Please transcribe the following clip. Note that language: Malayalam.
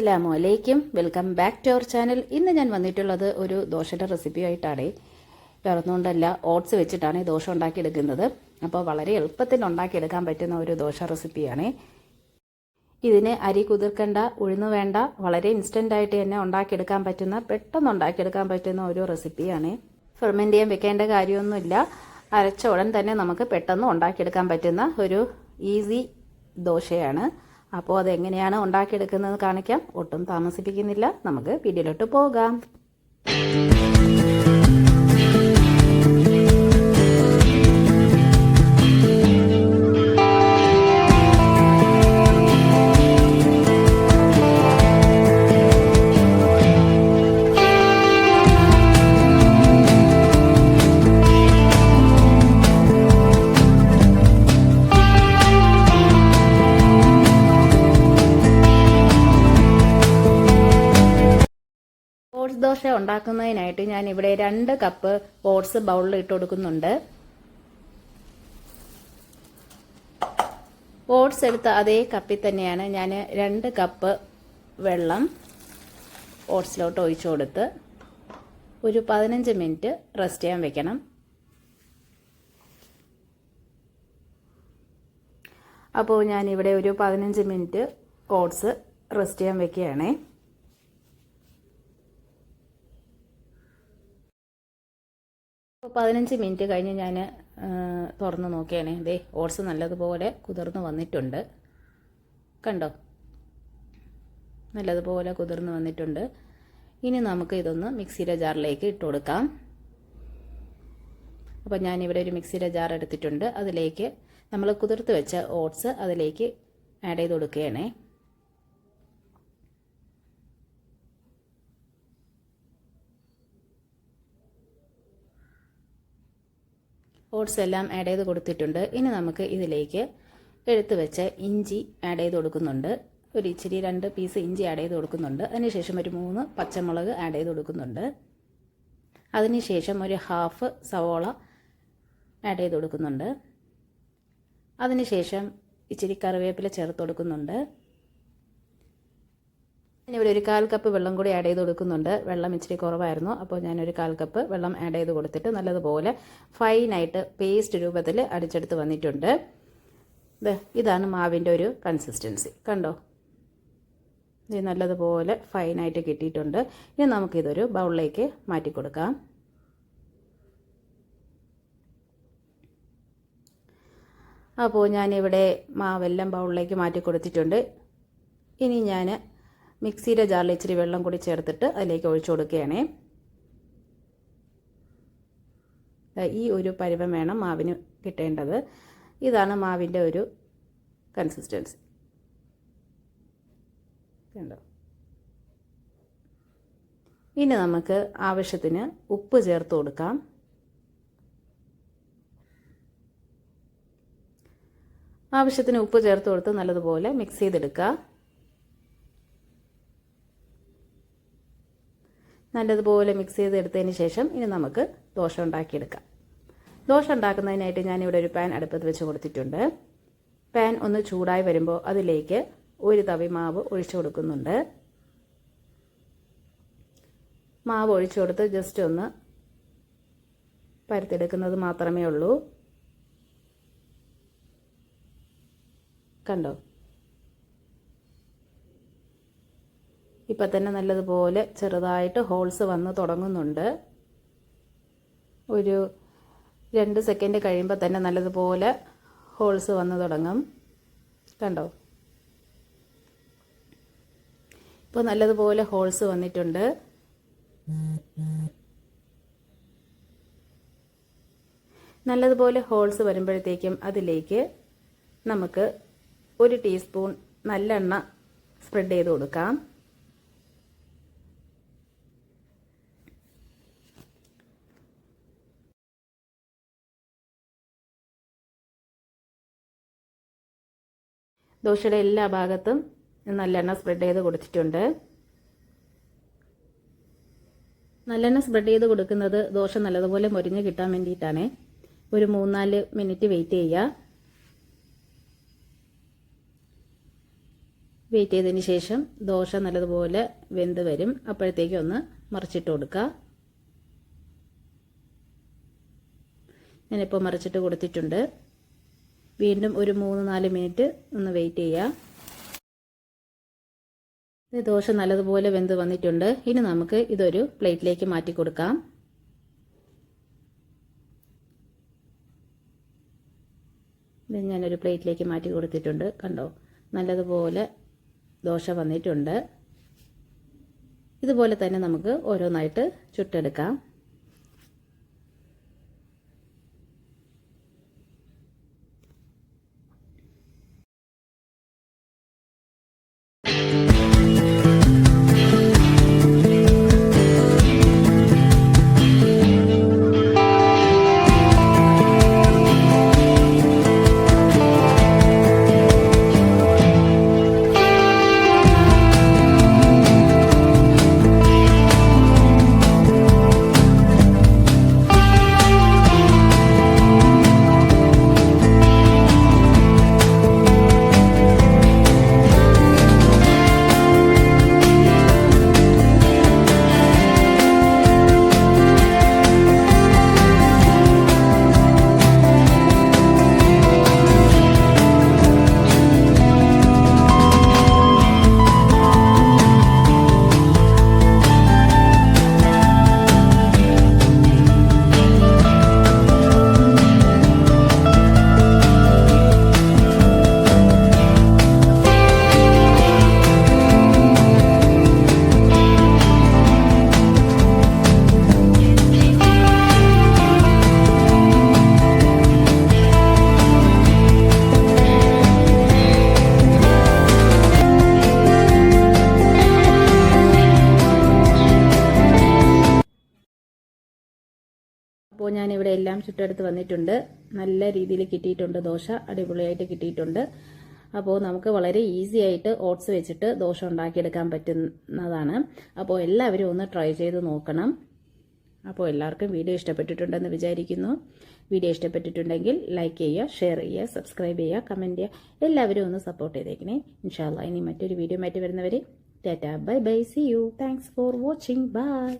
അസ്സലാമു അലൈക്കും welcome back to our channel ഇന്ന് ഞാൻ വന്നിട്ടുള്ളത് ഒരു ദോശയുടെ റെസിപ്പി ആയിട്ടാണ്. വേറൊന്നുകൊണ്ടല്ല ഓട്സ് വെച്ചിട്ടാണ് ഈ ദോശ ഉണ്ടാക്കിയെടുക്കുന്നത്. അപ്പോൾ വളരെ എളുപ്പത്തിൽ ഉണ്ടാക്കിയെടുക്കാൻ പറ്റുന്ന ഒരു ദോശ റെസിപ്പിയാണ് ഇതിന് അരി കുതിർക്കേണ്ട ഉഴുന്ന് വേണ്ട വളരെ ഇൻസ്റ്റന്റ് ആയിട്ട് തന്നെ ഉണ്ടാക്കിയെടുക്കാൻ പറ്റുന്ന പെട്ടെന്ന് ഉണ്ടാക്കിയെടുക്കാൻ പറ്റുന്ന ഒരു റെസിപ്പിയാണ് ഫെർമെന്റ് ചെയ്യാൻ വെക്കേണ്ട കാര്യമൊന്നുമില്ല. അരച്ച ഉടൻ തന്നെ നമുക്ക് പെട്ടെന്ന് ഉണ്ടാക്കിയെടുക്കാൻ പറ്റുന്ന ഒരു ഈസി ദോശയാണ്. അപ്പോൾ അതെങ്ങനെയാണ് ഉണ്ടാക്കിയെടുക്കുന്നത് കാണിക്കാം. ഒട്ടും താമസിപ്പിക്കുന്നില്ല. നമുക്ക് വീഡിയോയിലോട്ട് പോകാം. ദോശ ഉണ്ടാക്കുന്നതിനായിട്ട് ഞാൻ ഇവിടെ രണ്ട് കപ്പ് ഓട്സ് ബൗളിൽ ഇട്ട് കൊടുക്കുന്നുണ്ട്. ഓട്സ് എടുത്ത അതേ കപ്പിൽ തന്നെയാണ് ഞാൻ രണ്ട് കപ്പ് വെള്ളം ഓട്സിലോട്ട് ഒഴിച്ചു കൊടുത്ത് ഒരു പതിനഞ്ച് മിനിറ്റ് റെസ്റ്റ് ചെയ്യാൻ വെക്കണം. അപ്പോൾ ഞാനിവിടെ ഒരു പതിനഞ്ച് മിനിറ്റ് ഓട്സ് റെസ്റ്റ് ചെയ്യാൻ വെക്കുകയാണേ. പതിനഞ്ച് മിനിറ്റ് കഴിഞ്ഞ് ഞാൻ തുറന്ന് നോക്കിയാണേ. ദേ ഓട്സ് നല്ലതുപോലെ കുതിർന്ന് വന്നിട്ടുണ്ട്. കണ്ടോ? നല്ലതുപോലെ കുതിർന്ന് വന്നിട്ടുണ്ട്. ഇനി നമുക്ക് ഇതൊന്ന് മിക്സിയുടെ ജാറിലേക്ക് ഇട്ട് കൊടുക്കാം. അപ്പോൾ ഞാനിവിടെ ഒരു മിക്സിയുടെ ജാർ എടുത്തിട്ടുണ്ട്. അതിലേക്ക് നമ്മൾ കുതിർത്ത് വെച്ച ഓട്സ് അതിലേക്ക് ആഡ് ചെയ്ത് കൊടുക്കുകയാണേ. ഓട്സ് എല്ലാം ആഡ് ചെയ്ത് കൊടുത്തിട്ടുണ്ട്. ഇനി നമുക്ക് ഇതിലേക്ക് എടുത്തു വെച്ച ഇഞ്ചി ആഡ് ചെയ്ത് കൊടുക്കുന്നുണ്ട്. ഒരു ഇച്ചിരി രണ്ട് പീസ് ഇഞ്ചി ആഡ് ചെയ്ത് കൊടുക്കുന്നുണ്ട്. അതിനുശേഷം ഒരു മൂന്ന് പച്ചമുളക് ആഡ് ചെയ്ത് കൊടുക്കുന്നുണ്ട്. അതിനുശേഷം ഒരു ഹാഫ് സവോള ആഡ് ചെയ്ത് കൊടുക്കുന്നുണ്ട്. അതിനുശേഷം ഇച്ചിരി കറിവേപ്പില ചേർത്ത് കൊടുക്കുന്നുണ്ട്. ഞാനിവിടെ ഒരു കാൽ കപ്പ് വെള്ളം കൂടി ആഡ് ചെയ്ത് കൊടുക്കുന്നുണ്ട്. വെള്ളം ഇച്ചിരി കുറവായിരുന്നു. അപ്പോൾ ഞാനൊരു കാൽ കപ്പ് വെള്ളം ആഡ് ചെയ്ത് കൊടുത്തിട്ട് നല്ലതുപോലെ ഫൈനായിട്ട് പേസ്റ്റ് രൂപത്തിൽ അടിച്ചെടുത്ത് വന്നിട്ടുണ്ട്. ഇതാണ് മാവിന്റെ ഒരു കൺസിസ്റ്റൻസി കണ്ടോ? ഇത് നല്ലതുപോലെ ഫൈനായിട്ട് കിട്ടിയിട്ടുണ്ട്. ഇനി നമുക്കിതൊരു ബൗളിലേക്ക് മാറ്റി കൊടുക്കാം. അപ്പോൾ ഞാനിവിടെ മാവെല്ലാം ബൗളിലേക്ക് മാറ്റി കൊടുത്തിട്ടുണ്ട്. ഇനി ഞാൻ മിക്സിയുടെ ജാറിൽ ഇച്ചിരി വെള്ളം കൂടി ചേർത്തിട്ട് അതിലേക്ക് ഒഴിച്ചു കൊടുക്കുകയാണേ. ഈ ഒരു പരുവം വേണം മാവിന് കിട്ടേണ്ടത്. ഇതാണ് മാവിന്റെ ഒരു കൺസിസ്റ്റൻസി കണ്ടോ? ഇനി നമുക്ക് ആവശ്യത്തിന് ഉപ്പ് ചേർത്ത് കൊടുക്കാം. ആവശ്യത്തിന് ഉപ്പ് ചേർത്ത് കൊടുത്ത് നല്ലതുപോലെ മിക്സ് ചെയ്തെടുക്കുക. നല്ലതുപോലെ മിക്സ് ചെയ്തെടുത്തതിന് ശേഷം ഇനി നമുക്ക് ദോശ ഉണ്ടാക്കിയെടുക്കാം. ദോശ ഉണ്ടാക്കുന്നതിനായിട്ട് ഞാനിവിടെ ഒരു പാൻ അടുപ്പത്ത് വെച്ച് കൊടുത്തിട്ടുണ്ട്. പാൻ ഒന്ന് ചൂടായി വരുമ്പോൾ അതിലേക്ക് ഒരു തവി മാവ് ഒഴിച്ചു കൊടുക്കുന്നുണ്ട്. മാവ് ഒഴിച്ചു കൊടുത്ത് ജസ്റ്റ് ഒന്ന് പരത്തെടുക്കുന്നത് മാത്രമേ ഉള്ളൂ. കണ്ടോ? ഇപ്പം തന്നെ നല്ലതുപോലെ ചെറുതായിട്ട് ഹോൾസ് വന്ന് തുടങ്ങുന്നുണ്ട്. ഒരു രണ്ട് സെക്കൻഡ് കഴിയുമ്പോൾ തന്നെ നല്ലതുപോലെ ഹോൾസ് വന്ന് തുടങ്ങും. കണ്ടോ? ഇപ്പോൾ നല്ലതുപോലെ ഹോൾസ് വന്നിട്ടുണ്ട്. നല്ലതുപോലെ ഹോൾസ് വരുമ്പോഴത്തേക്കും അതിലേക്ക് നമുക്ക് ഒരു ടീസ്പൂൺ നല്ലെണ്ണ സ്പ്രെഡ് ചെയ്ത് കൊടുക്കാം. ദോശയുടെ എല്ലാ ഭാഗത്തും നല്ലെണ്ണ സ്പ്രെഡ് ചെയ്ത് കൊടുത്തിട്ടുണ്ട്. നല്ലെണ്ണ സ്പ്രെഡ് ചെയ്ത് കൊടുക്കുന്നത് ദോശ നല്ലതുപോലെ മുരിഞ്ഞ് കിട്ടാൻ വേണ്ടിയിട്ടാണ്. ഒരു മൂന്നാൽ മിനിറ്റ് വെയിറ്റ് ചെയ്യുക. വെയിറ്റ് ചെയ്തതിന് ശേഷം ദോശ നല്ലതുപോലെ വെന്ത് വരും. അപ്പോഴത്തേക്കും ഒന്ന് മറിച്ചിട്ട് കൊടുക്കുക. ഞാനിപ്പോൾ മറിച്ചിട്ട് കൊടുത്തിട്ടുണ്ട്. വീണ്ടും ഒരു മൂന്ന് നാല് മിനിറ്റ് ഒന്ന് വെയിറ്റ് ചെയ്യുക ദോശ നല്ലതുപോലെ വെന്ത് വന്നിട്ടുണ്ട്. ഇനി നമുക്ക് ഇതൊരു പ്ലേറ്റിലേക്ക് മാറ്റി കൊടുക്കാം. ഇത് ഞാനൊരു പ്ലേറ്റിലേക്ക് മാറ്റി കൊടുത്തിട്ടുണ്ട്. കണ്ടോ? നല്ലതുപോലെ ദോശ വന്നിട്ടുണ്ട്. ഇതുപോലെ തന്നെ നമുക്ക് ഓരോന്നായിട്ട് ചുട്ടെടുക്കാം. അപ്പോൾ ഞാനിവിടെ എല്ലാം ചുട്ടെടുത്ത് വന്നിട്ടുണ്ട്. നല്ല രീതിയിൽ കിട്ടിയിട്ടുണ്ട് ദോശ. അടിപൊളിയായിട്ട് കിട്ടിയിട്ടുണ്ട്. അപ്പോൾ നമുക്ക് വളരെ ഈസി ആയിട്ട് ഓട്സ് വെച്ചിട്ട് ദോശ ഉണ്ടാക്കിയെടുക്കാൻ പറ്റുന്നതാണ്. അപ്പോൾ എല്ലാവരും ഒന്ന് ട്രൈ ചെയ്ത് നോക്കണം. അപ്പോൾ എല്ലാവർക്കും വീഡിയോ ഇഷ്ടപ്പെട്ടിട്ടുണ്ടെന്ന് വിചാരിക്കുന്നു. വീഡിയോ ഇഷ്ടപ്പെട്ടിട്ടുണ്ടെങ്കിൽ ലൈക്ക് ചെയ്യുക ഷെയർ ചെയ്യുക സബ്സ്ക്രൈബ് ചെയ്യുക കമന്റ് ചെയ്യുക. എല്ലാവരും ഒന്ന് സപ്പോർട്ട് ചെയ്തേക്കണേ. ഇൻഷാല്ല ഇനി മറ്റൊരു വീഡിയോ മാറ്റി വരുന്നവരെ. Tata bye bye see you thanks for watching bye